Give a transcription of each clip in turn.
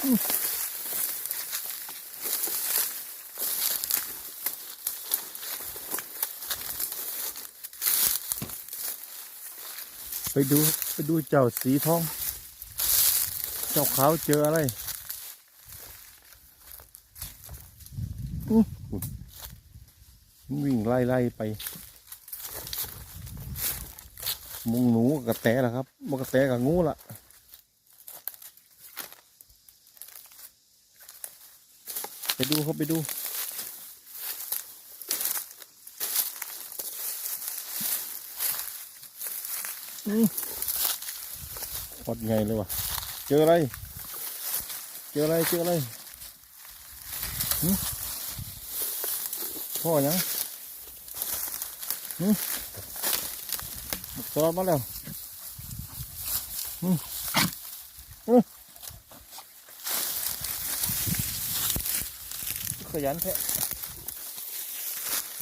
ไปดูไปดูเจ้าสีทอง เจ้าขาวเจออะไรอือวิ่งไล่ไล่ไป มุงหนูกับกระแตล่ะครับมันกระแตกับงูล่ะ ไปดูครับไปดูพอดไงเลยวะเจออะไร เจออะไร เจออะไรพ่อยังหึตอดมาแล้วหึหึ ขยันแท้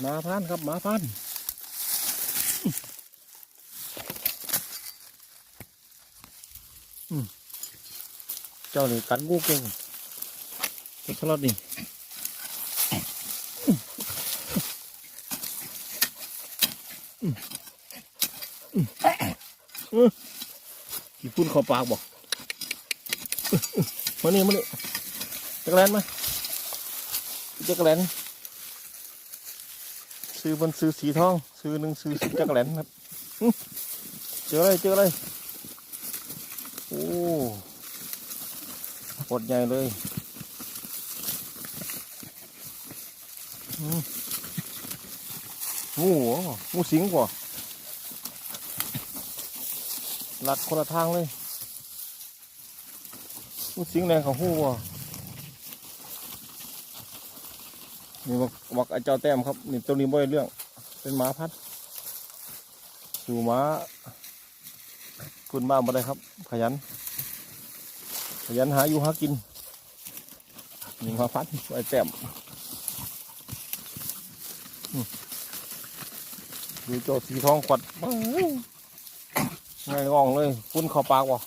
หมาพันครับหมาพันเจ้านี่กัดงูเก่งเป็นสลัดนี่กี่พุ่นเขาปากบอกมานี่มานี่จักรแลนมา จักรแลนซื้อบนซื้อสีทอง ซื้อหนึ่งซื้อสีจักรแลนครับเจออะไรเจออะไรโอ้ปดใหญ่เลยงูหรองูสิงกว่าหลัดคนละทางเลยงูสิงแรงของหูว่ะ นี่มักมักไอ้เจ้าแต้มครับนี่ตัวนี้บ่อยเรื่อง เป็นหมาพัดอยู่หมาคุณบ้านมาได้ครับ ขยัน ขยันหาอยู่หากินนี่มาพัดไอ้แต้มดูโจสีทองขวัดไงงองเลยฟุ้นเข่าปากว่ะ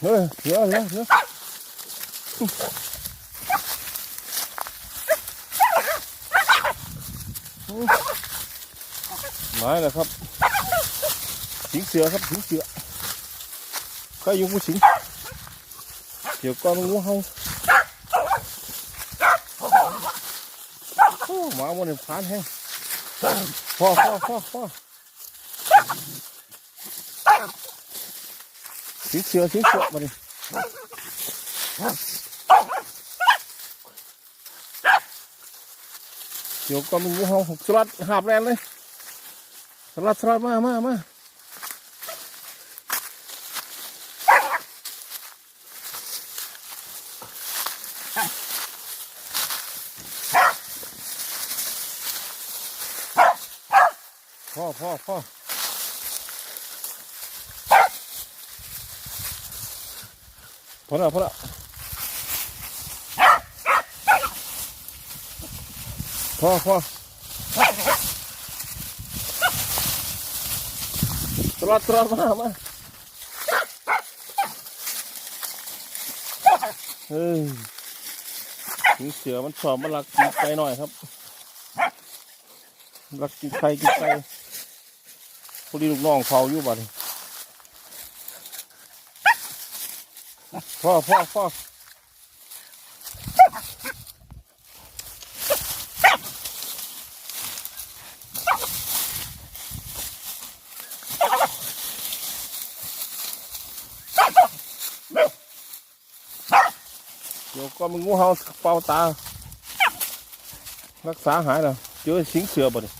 เฮ้ยเดี๋ยวเยวเดี๋ย วมาแล้วครับสิงเสือครับสิงเสือก็อยู่งูสิงเดี๋ยวก่อนงูเห่าหมาวันนี้ผ่านแห้งพ่อพ่อพ่อพ่อสิงเสือสิงเสือมาดิ เดี๋ยวก่อนงูเห่าสลัดหาบแรงเลยสลัดสลัดมามามาพ่อพ่อพ่อพอแล้วพอแล้ว พ่อพ่อตลอดตลอดมามาเฮ้ยเสือมันชอบมันรักกินไก่หน่อยครับรักกินไก่กินไก่พอดีลูกน้องเฝ้าอยู่บ้านพ่อพ่อพ่อ ก็มึงงูเห่าเป่าตา รักษาหายแล้วเจอสิงเสือบ่ดิ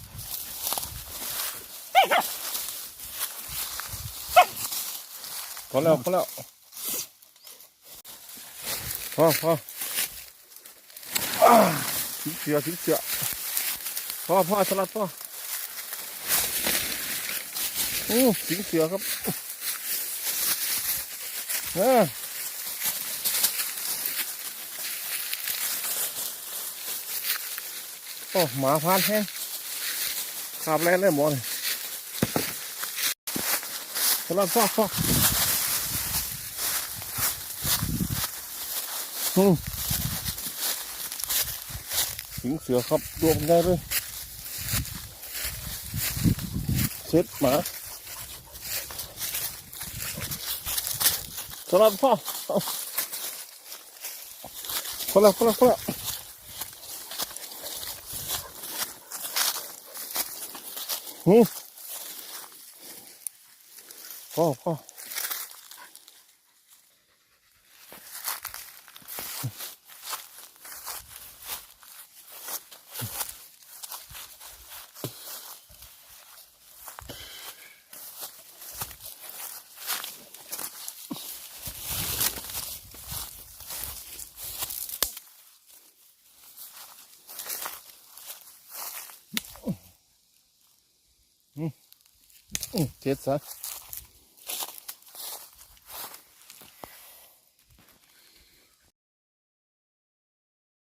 พอแล้วพอแล้วพอพอสิงเสือสิงเสือพอพอสลัดพ่อโอ้สิงเสือครับเออ อ้หมาพันแห้งขับแรงเลยหมอนสลับฟอกฟอกอืมหิงเสือครับรวมได้ด้วยเซ็ตหมาสลับฟอกคนละคนละคนละ อืมพ่ 嗯接着